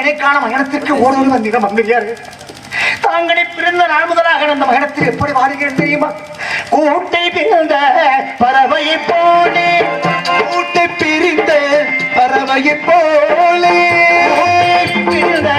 இதெல்லாம் காட்சியாக மகனத்திற்கு ஓடுவது வந்திடம் வந்துறியாரு தாங்களே பிறந்த நாள் முதலாக அந்த மகனத்தில் எப்படி வாடுகிறேன் தெரியுமா? கூட்டை பிறந்த பறவை போலே. கூட்டை பிரிந்த பறவை போலே. பிறந்த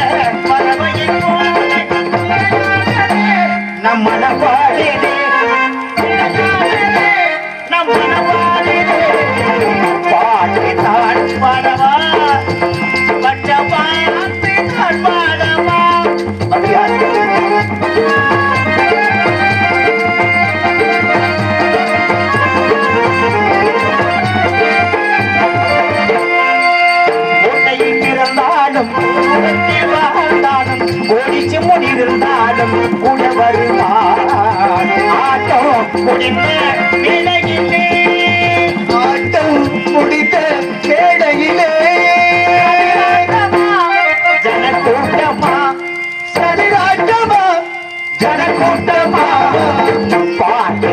பாட்டு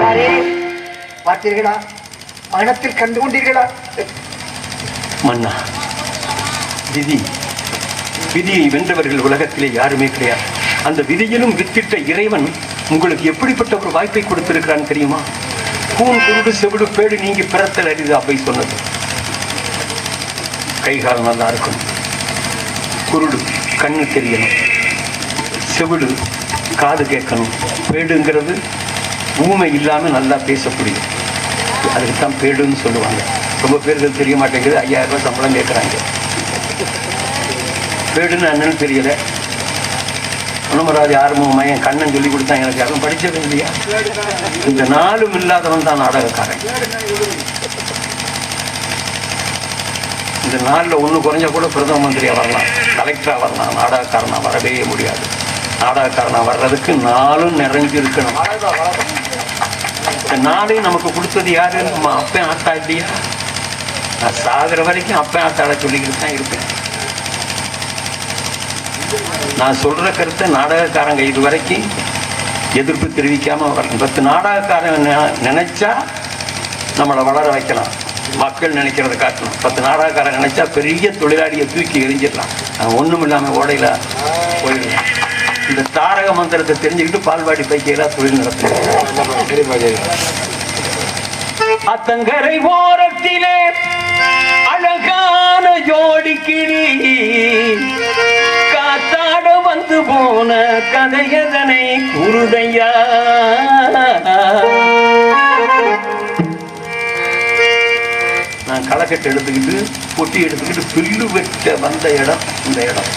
யாரே பார்த்தீர்களா? மனத்தில் கண்டு கொண்டீர்களா மன்னா விதி. விதியை வென்றவர்கள் உலகத்திலே யாருமே கிடையாது. அந்த விதியிலும் வித்திட்ட இறைவன் உங்களுக்கு எப்படிப்பட்ட ஒரு வாய்ப்பை கொடுத்திருக்கிறான் தெரியுமா? கூன் குருடு செவிடு பேடு நீங்கி பிறத்தல் அரிது அப்பை சொன்னது. கை கால் நல்லா இருக்கும். குருடு கண்ணு தெரியணும். செவிடு காது கேட்கணும். பேடுங்கிறது ஊமை இல்லாமல் நல்லா பேசக்கூடியது. அதுக்கு தான் பேடுன்னு சொல்லுவாங்க. ரொம்ப பேருக்கு தெரிய மாட்டேங்குது. ஐயாயிரம் ரூபாய் சம்பளம் கேட்குறாங்க. பேடுன்னு என்னன்னு தெரியலை. அனுமராஜ் ஆரம்பம் மையம் கண்ணன் சொல்லி கொடுத்தான் எனக்கு. யாரும் படித்தது இல்லையா? இந்த நாளும் இல்லாதவன் தான் நாடகக்காரன். இந்த நாளில் ஒன்று குறைஞ்ச கூட பிரதம மந்திரியாக வரலாம். கலெக்டராக வரலாம். நாடகக்காரனாக வரவே முடியாது. நாடகக்காரனாக வர்றதுக்கு நாளும் நிறைஞ்சு இருக்கணும் இந்த நாளையும் நமக்கு கொடுத்தது யாரு? நம்ம அப்பன் ஆத்தா இல்லையா? நான் சாகிற வரைக்கும் அப்பன் ஆத்தாட சொல்லிக்கிட்டு தான் இருப்பேன். நான் சொல்ற கருத்தை நாடகக்காரங்க இது வரைக்கும் எதிர்ப்பு தெரிவிக்காம வரணும் பத்து நாடகக்காரன் நினைச்சா நம்மளை வளர வைக்கலாம். மக்கள் நினைக்கிறத காட்டணும். பத்து நாடகக்காரன் நினைச்சா பெரிய தொழிலாளியை தூக்கி எரிஞ்சிடலாம் ஒண்ணும் இல்லாம ஓடையில போயிடலாம் இந்த தாரக மந்திரத்தை தெரிஞ்சுக்கிட்டு பால்வாடி பைக்கையெல்லாம் தொழில் நடத்தணும் அத்தங்கரை ஓரத்திலே கதையதனை குருதையா நான் களக்கட்டை எடுத்துக்கிட்டு பொட்டி எடுத்துக்கிட்டு பில்லு வெட்ட வந்த இடம் இந்த இடம்.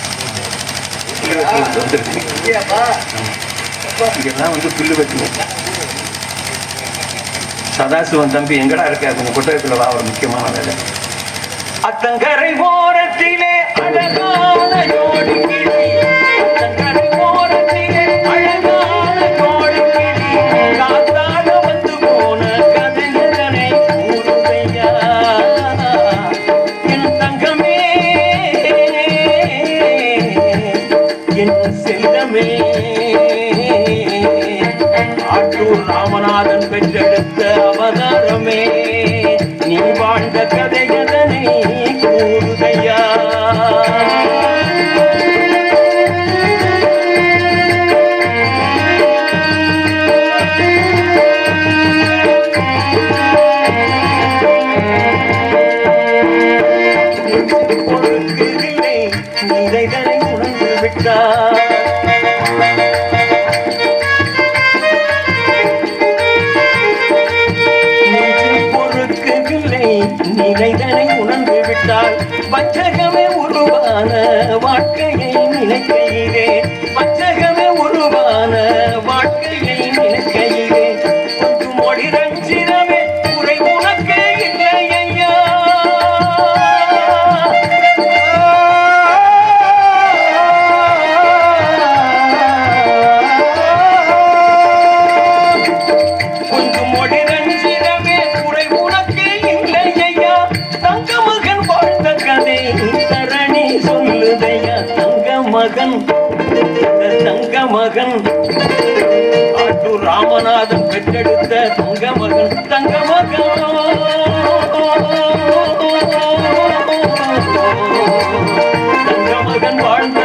இங்கெல்லாம் வந்து பில்லு வெட்டுவோம். சதாசிவன் தம்பி எங்கடா இருக்க? உங்க கொட்டகத்துல வா ஒரு முக்கியமான வேலை. அத்தங்கரை ஓரத்திலே அழகான ஆட்டூர் ராமநாதன் பெற்றெடுத்த அவதாரமே. நீ வாழ்ந்த கதையதனை கூறுதையா பொறுக்கவில்லை உணர்ந்து விட்டார் நிலைதனை உணர்ந்து விட்டால் வஞ்சகமே உருவான வாழ்க்கையை நினைக்கையிலே வஞ்சகமே உருவான மகன் தங்க மகன் ஆட்டு ராமநாதன் பெற்றெடுத்த தங்க மகன் தங்க மகன் தங்க மகன் வாழ்ந்த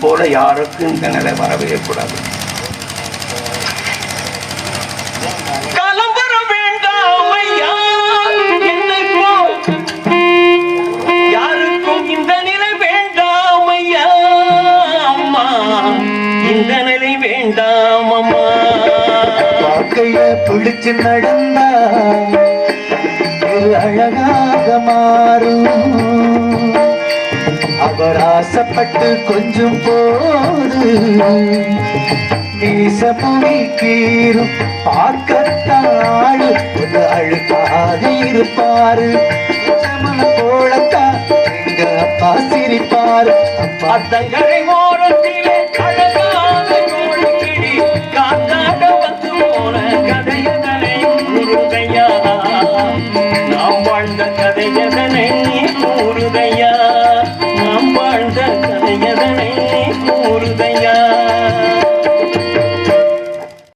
போல யாருக்கும் இந்த நிலை வரவே கூடாது. காலம் வர வேண்டாம் ஐயா என்னை போல் யாருக்கும் இந்த நிலை வேண்டாம் ஐயா அம்மா? இந்த நிலை வேண்டாம் அம்மா. வாழ்க்கைய பிடிச்சு நடந்தா அழகாக மாறும். அவர் ஆசைப்பட்டு கொஞ்சம் போது மீசமுடி கீரும் பார்க்கத்தாள். ஒரு அழுக்காக இருப்பாரு. சமண போலத்தான் எங்க அப்பா சிரிப்பாரு. அப்பா அத்தங்கரை ஓரத்திலே அழகான கோழிக்கிளி காத்தாட வந்து போன கதையதனை கூறுதையா நாம் வாழ்ந்த கதையதனை கூறுதையா பொழுதையா